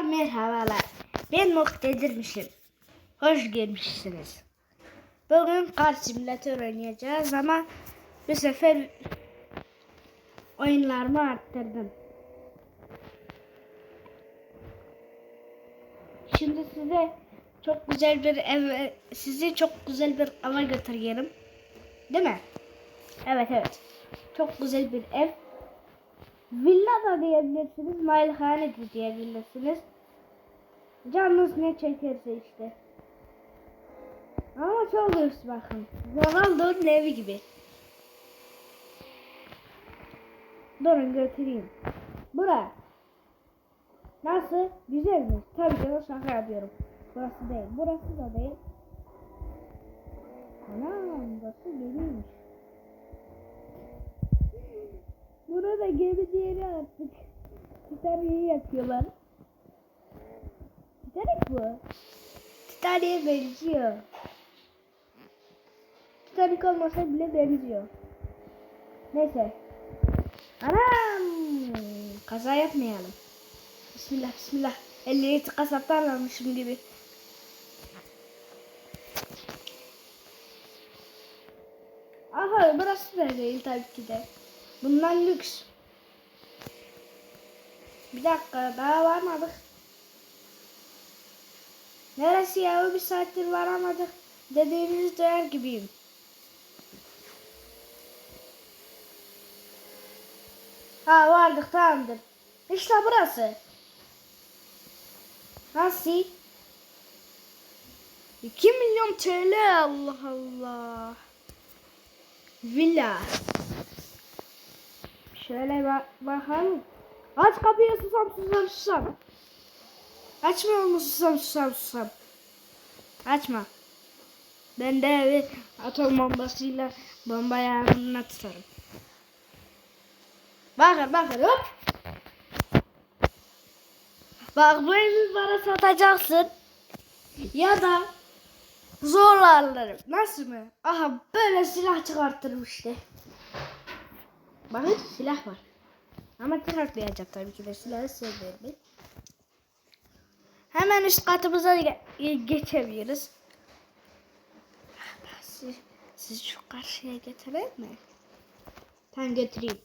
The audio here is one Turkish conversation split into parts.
Merhabalar. Ben Muktedir'mişim. Hoş gelmişsiniz. Bugün kar simülatör oynayacağız ama bu sefer oyunlarımı arttırdım. Şimdi size çok güzel bir ev, sizi çok güzel bir ava götürüyorum. Değil mi? Evet evet. Çok güzel bir ev. Villa da diyebilirsiniz, malikane de diyebilirsiniz. Canınız ne çekerse işte. Ama çok lüks bakın. Ronaldo'nun evi gibi. Durun götüreyim. Bura. Nasıl? Güzel mi? Tabii ki şaka yapıyorum. Burası değil. Burası da değil. Anam burası gemiymiş. Burada gemi diğeri artık. Titanic'i yapıyorlar. Titanic bu. Titanic'e benziyor. Titanic olmasa bile benziyor. Neyse. Anam! Kaza yapmayalım. Bismillah bismillah. Elleri kasaptan almışım gibi. Aha burası da değil tabii ki de. Bunlar lüks. Bir dakika daha varmadık. Neresi ya? Bir saattir varamadık. Dediğiniz duyar gibiyim. Ha vardık tamamdır. İşte burası. Nasıl? 2 milyon TL Allah Allah. Villa. Şöyle bak bakalım. Aç kapıyı susam susam susam. Açmıyor mu susam susam susam. Açma. Ben de evi atom bombasıyla bomba yağmuruna tutarım. Bakın bakın hop. Bak bu evi bana satacaksın. Ya da zorla alırım. Nasıl mı? Aha böyle silah çıkartırım işte. Bakın silah var. Ama çıkartmayacağım tabii ki de silahı sevmiyorum. Hemen üst katımıza ge- geçemiyoruz. Siz, siz şu karşıya getireyim mi? Tamam götüreyim.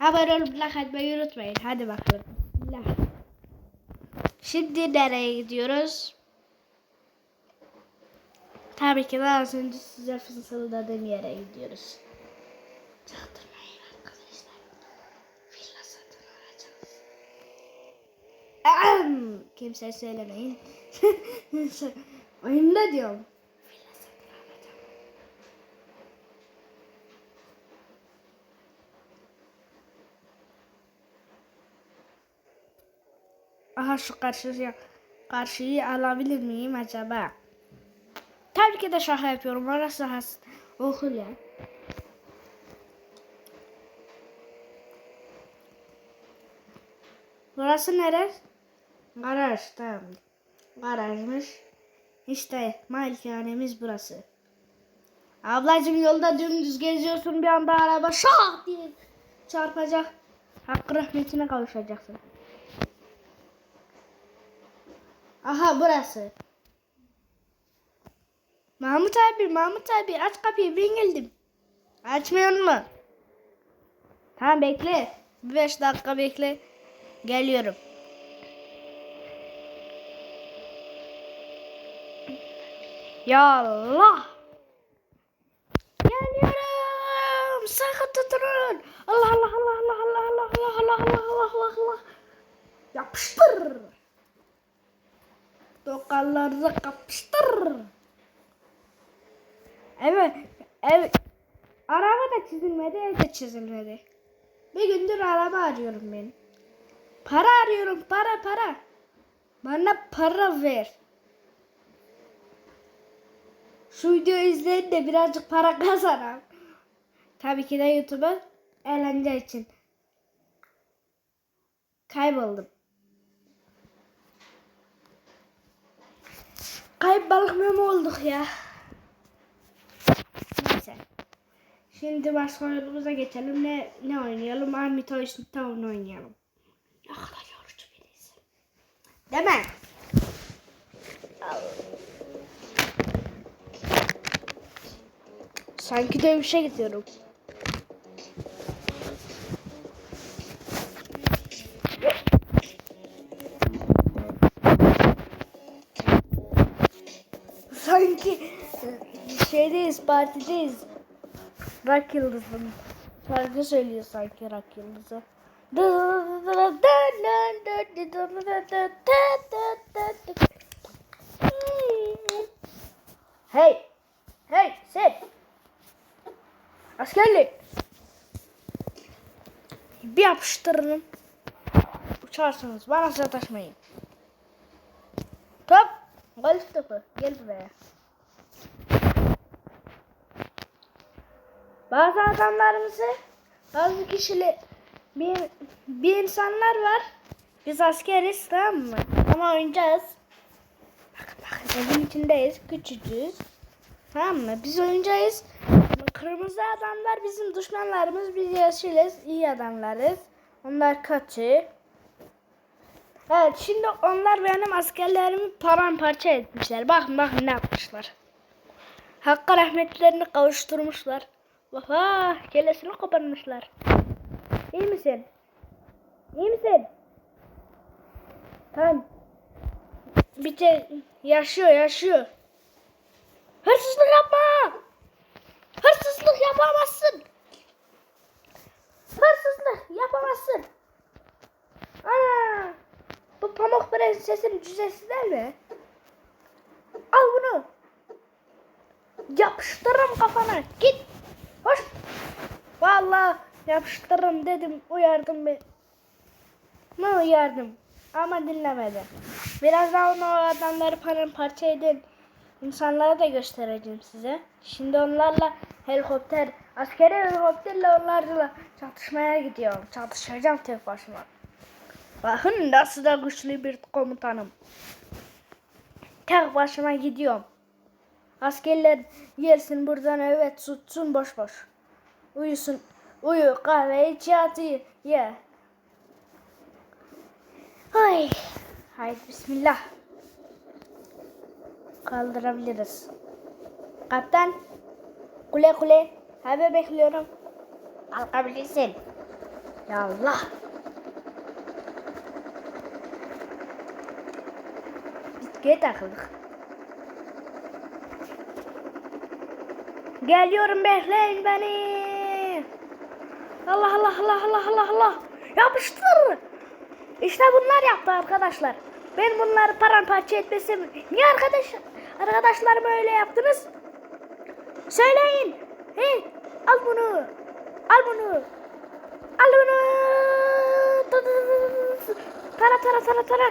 Abone olup like atmayı unutmayın. Hadi bakalım. Bismillah. Şimdi nereye gidiyoruz? Tabii ki de az önce size fısıldadığım yere gidiyoruz. Kimseye söylemeyin. Oyunda diyorum. Aha şu karşıya karşıyı alabilir miyim acaba? Tabii ki de şaka yapıyorum. Orası has okul ya. Burası nere? Garaj tamam. Garajmış. İşte malikanemiz burası. Ablacım yolda dümdüz geziyorsun bir anda araba şak diye çarpacak. Hakkı rahmetine kavuşacaksın. Aha burası. Mahmut abi, Mahmut abi aç kapıyı ben geldim. Açmıyor mu? Tamam bekle. Bir beş dakika bekle. Geliyorum. Ya Allah. Geliyorum. Sakın tutun. Allah Allah Allah Allah Allah Allah Allah Allah Allah Allah Allah Allah. Yapıştır. Tokaları kapıştır. Evet. Evet. Araba da çizilmedi, ev de çizilmedi. Bir gündür araba arıyorum ben. Para arıyorum, para para. Bana para ver. Şu videoyu izleyin de birazcık para kazanalım. Tabii ki de YouTube'a eğlence için. Kayboldum. Kayıp balık mı olduk ya? Neyse. Şimdi başka oyunumuza geçelim. Ne ne oynayalım? Army Toys Town oynayalım. Ne kadar yorucu bir insan. Değil mi? Sanki dövüşe gidiyorum. Sanki şeydeyiz, partideyiz. Rock Yıldızı'nın şarkı söylüyor sanki Rock Yıldızı. Hey! Hey sen! Askerlik! Bir yapıştırırım. Uçarsınız. Bana sataşmayın. Top! Golf topu. Gel buraya. Bazı adamlarımızı, bazı kişiler, bir, bir insanlar var. Biz askeriz tamam mı? Ama oyuncağız. Bakın bakın evin içindeyiz. Küçücüğüz. Tamam mı? Biz oyuncağız. Kırmızı adamlar bizim düşmanlarımız. Biz yeşiliz. iyi adamlarız. Onlar kötü. Evet şimdi onlar benim askerlerimi paramparça etmişler. Bakın bakın ne yapmışlar. Hakkı rahmetlerini kavuşturmuşlar. Vaha kellesini koparmışlar. İyi misin? İyi misin? Tamam. Bir de yaşıyor yaşıyor. Hırsızlık yapma. Hırsızlık yapamazsın. Hırsızlık yapamazsın. Aa, bu pamuk prensesin cüzesi değil mi? Al bunu. Yapıştırırım kafana. Git. Hoş. Vallahi yapıştırırım dedim. Uyardım ben. Ne uyardım? Ama dinlemedi. Birazdan o adamları paramparça edin. İnsanlara da göstereceğim size. Şimdi onlarla helikopter, askeri helikopterle onlarla çatışmaya gidiyorum. Çatışacağım tek başıma. Bakın nasıl da güçlü bir komutanım. Tek başıma gidiyorum. Askerler yersin buradan evet tutsun boş boş. Uyusun. Uyu kahve iç yat uyu. Ye. Ay. Haydi bismillah. Kaldırabiliriz. Kaptan. Kule kule. Haber bekliyorum. Kalkabilirsin. Ya Allah. Bitkiye takıldık. Geliyorum bekleyin beni. Allah Allah Allah Allah Allah Allah. Yapıştır. İşte bunlar yaptı arkadaşlar. Ben bunları paramparça etmesem niye arkadaş arkadaşlarıma öyle yaptınız? Söyleyin. Hey, al bunu. Al bunu. Al bunu. Tara tara tara tara.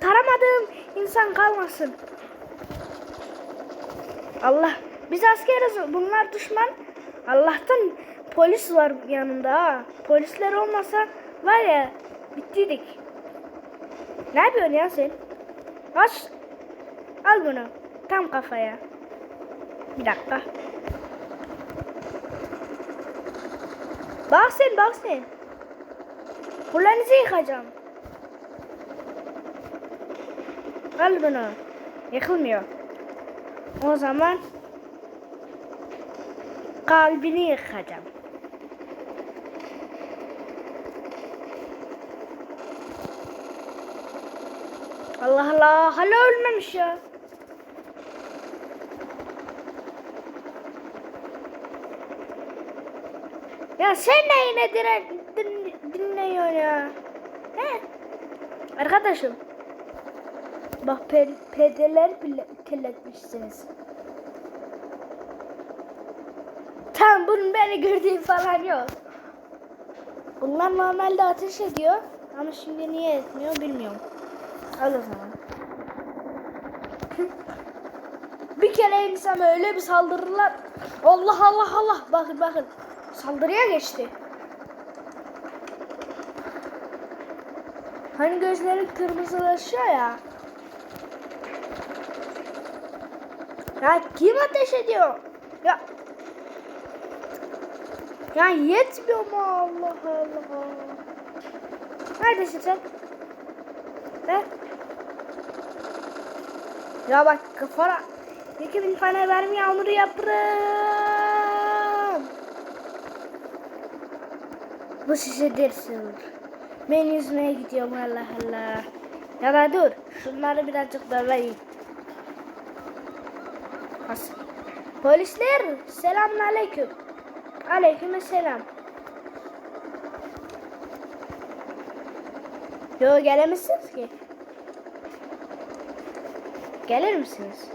Taramadığım insan kalmasın. Allah. Biz askeriz. Bunlar düşman. Allah'tan polis var yanında ha. Polisler olmasa var ya bittiydik. Ne yapıyorsun ya sen? Aç. Al bunu. Tam kafaya. Bir dakika. Bak sen bak sen. Kulağınızı yıkacağım. Al bunu. Yıkılmıyor. O zaman kalbini yıkacağım. Allah Allah hala ölmemiş ya. Ya sen ne yine dire, din, dinliyorsun ya? He? Arkadaşım. Bak pe, pedeler bile kirletmişsiniz. Tamam bunun beni gördüğü falan yok. Bunlar normalde ateş ediyor. Ama şimdi niye etmiyor bilmiyorum. Al o zaman. bir kere insan öyle bir saldırırlar. Allah Allah Allah. Bakın bakın. Saldırıya geçti. Hani gözleri kırmızılaşıyor ya. Ya kim ateş ediyor? Ya ya yetmiyor mu Allah Allah. Neredesin sen? He? Ya bak kafana 2000 tane vermi yağmuru yaparım. Bu size ders olur. Ben yüzmeye gidiyorum Allah Allah. Ya da dur. Şunları birazcık döveyim. As- Polisler selamun aleyküm. Aleyküm selam. Yo gelemezsiniz ki. Gelir misiniz?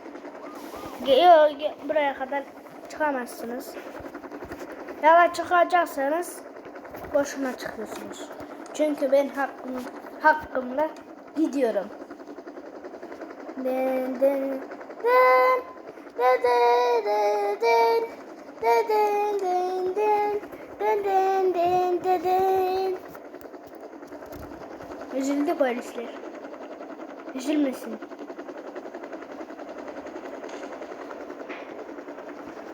Yo buraya kadar çıkamazsınız. Ya da çıkacaksanız boşuna çıkıyorsunuz. Çünkü ben hakkım, hakkımla gidiyorum. Den den den den den den den den den den den den den den den Üzüldü polisler. Üzülmesin.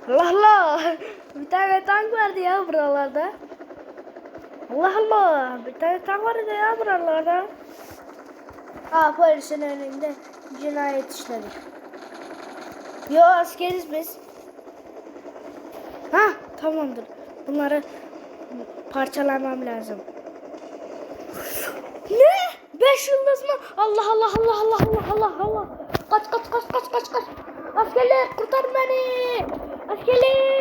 Allah Allah. Bir tane tank vardı ya buralarda. Allah Allah. Bir tane tank vardı ya buralarda. Aa polisin önünde cinayet işledik. Yo askeriz biz. Ha tamamdır. Bunları parçalamam lazım. Ne? Beş yıldız mı? Allah Allah Allah Allah Allah Allah Allah. Kaç kaç kaç kaç kaç kaç. Askerler kurtar beni. Askerler.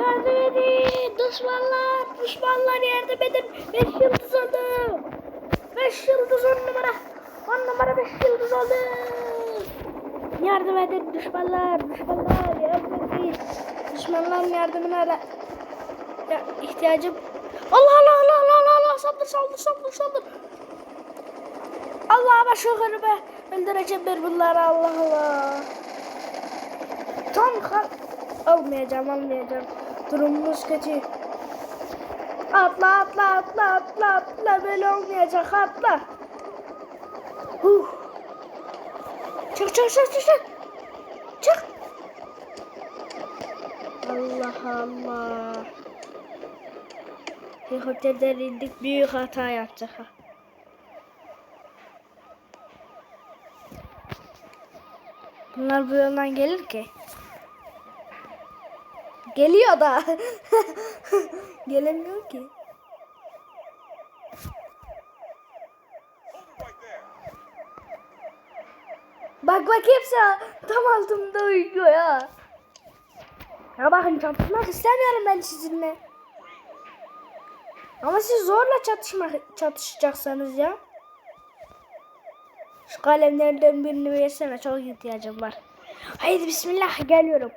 Yardım edin. Düşmanlar. Düşmanlar yardım edin. Beş yıldız oldu. Beş yıldız on numara. On numara beş yıldız oldu. Yardım edin düşmanlar. Düşmanlar yardım edin. Düşmanların yardımına ara- ya, ihtiyacım. Allah Allah Allah Allah Allah Allah saldır saldır saldır saldır. Allah ama şu be. Öldüreceğim ben bunları Allah Allah. Tam kal. Almayacağım almayacağım. Durumumuz kötü. Atla atla atla atla atla böyle olmayacak atla. Huh. Çık çık çık çık çık. Çık. Allah Allah. Helikopterden indik büyük hata yaptık. ha. Bunlar bu yoldan gelir ki. Geliyor da. Gelemiyor ki. Bak bak hepsi tam altımda uyuyor ya. Ya bakın çatışmak istemiyorum ben sizinle. Ama siz zorla çatışmak çatışacaksanız ya. Şu kalemlerden birini versene çok ihtiyacım var. Haydi bismillah geliyorum.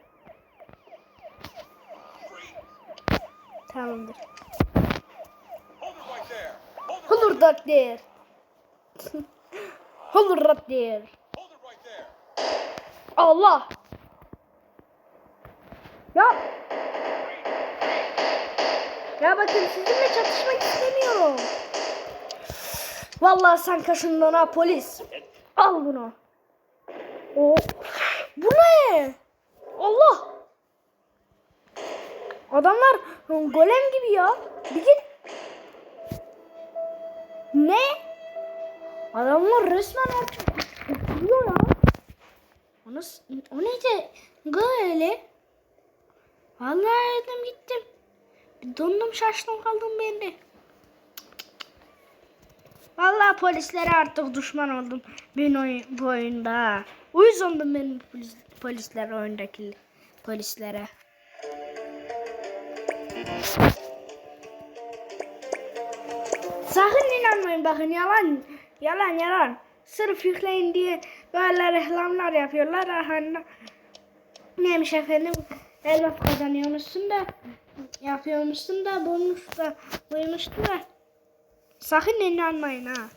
Tamamdır. Olur it. der. Olur der. Right there. Allah. Ya. Ya bakın sizinle çatışmak istemiyorum. Vallahi sen kaşındın ha polis. Al bunu. O. Bu ne? Allah. Adamlar golem gibi ya. Bir git. Ne? Adamlar resmen artık uçuruyor ya. O, nasıl, o neydi? Böyle. Vallahi yedim gittim. Bir dondum şaştım kaldım ben de. Vallahi polislere artık düşman oldum ben oy- bu oyunda. Uyuz oldum ben polis, polislere oyundaki polislere. Sakın inanmayın bakın yalan yalan yalan. Sırf yükleyin diye böyle reklamlar yapıyorlar. Aha, neymiş efendim elmas kazanıyormuşsun da yapıyormuşsun da bulmuş da buymuştu da. Sakın inanmayın ha.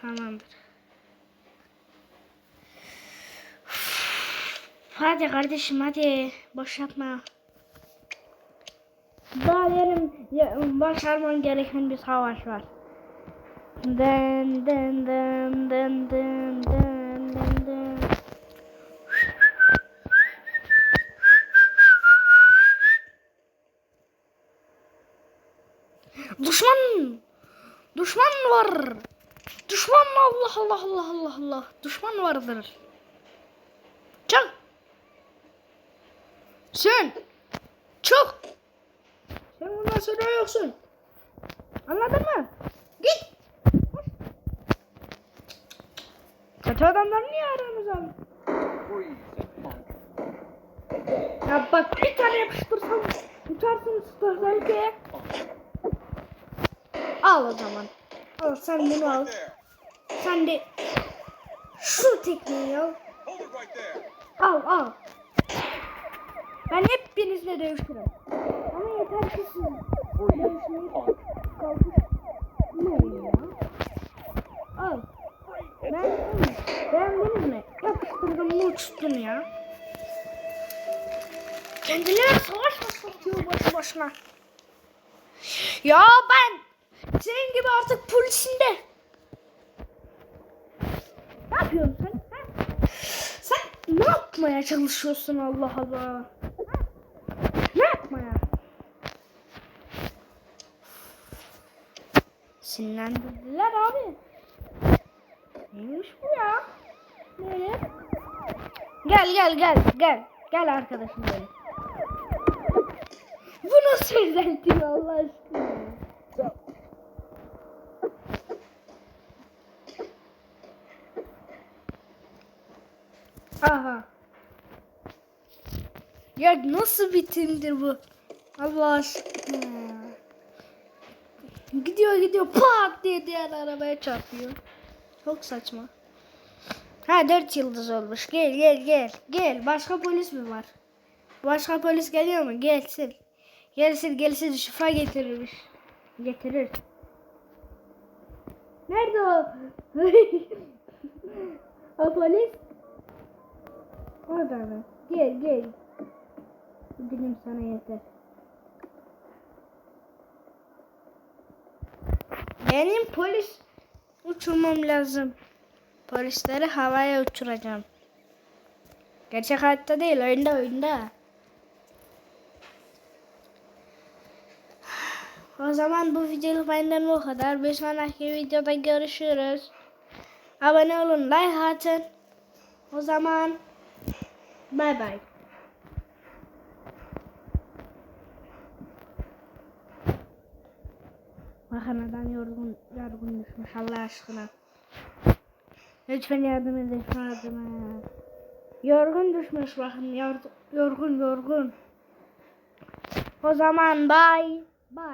Tamamdır. Hadi kardeşim hadi boş yapma. Daha yarın ya- başarman gereken bir savaş var. Den den den den den den den den. Düşman! Düşman var. Düşman? Allah Allah Allah Allah Allah. Düşman vardır. Çık. Sen. Çık. Sen bundan sonra yoksun. Anladın mı? Git. Kötü adamlar niye aramıza alın? Ya bak bir tane yapıştırsam tutarsın belki. Al o zaman. Al sen bunu al. Sen de şu tekniği al. Al al. Ben hepinizle dövüşürüm. Ama yeter ki siz dövüşmeyi kalkışmayın ya. Al. Ben beğendiniz mi? Yapıştırdım mı uçtun ya. Kendileri savaş başlatıyor boşu boşuna. Ya ben senin gibi artık polisim de. Ne yapıyorsun sen? ha? Sen ne yapmaya çalışıyorsun Allah Allah? Ha? Ne yapmaya? Sinirlendirdiler abi. Neymiş bu ya? Ne? Gel gel gel gel. Gel arkadaşım benim. Bu nasıl özelliği Allah aşkına? Aha. Ya nasıl bir timdir bu? Allah aşkına. Gidiyor gidiyor pat diye diğer arabaya çarpıyor. Çok saçma. Ha dört yıldız olmuş. Gel gel gel. Gel. Başka polis mi var? Başka polis geliyor mu? Gelsin. Gelsin gelsin şifa getirirmiş. Getirir. Nerede o? o polis? Orada mı? Gel gel. Dilim sana yeter. Benim polis uçurmam lazım. Polisleri havaya uçuracağım. Gerçek hayatta değil, oyunda oyunda. O zaman bu videoluk benden bu kadar. Bir sonraki videoda görüşürüz. Abone olun, like atın. O zaman bay bay. Bakın adam yorgun, yorgun düşmüş Allah aşkına. Lütfen yardım edin şu adama. Yorgun düşmüş bakın yorgun yorgun. O zaman bye. Bye.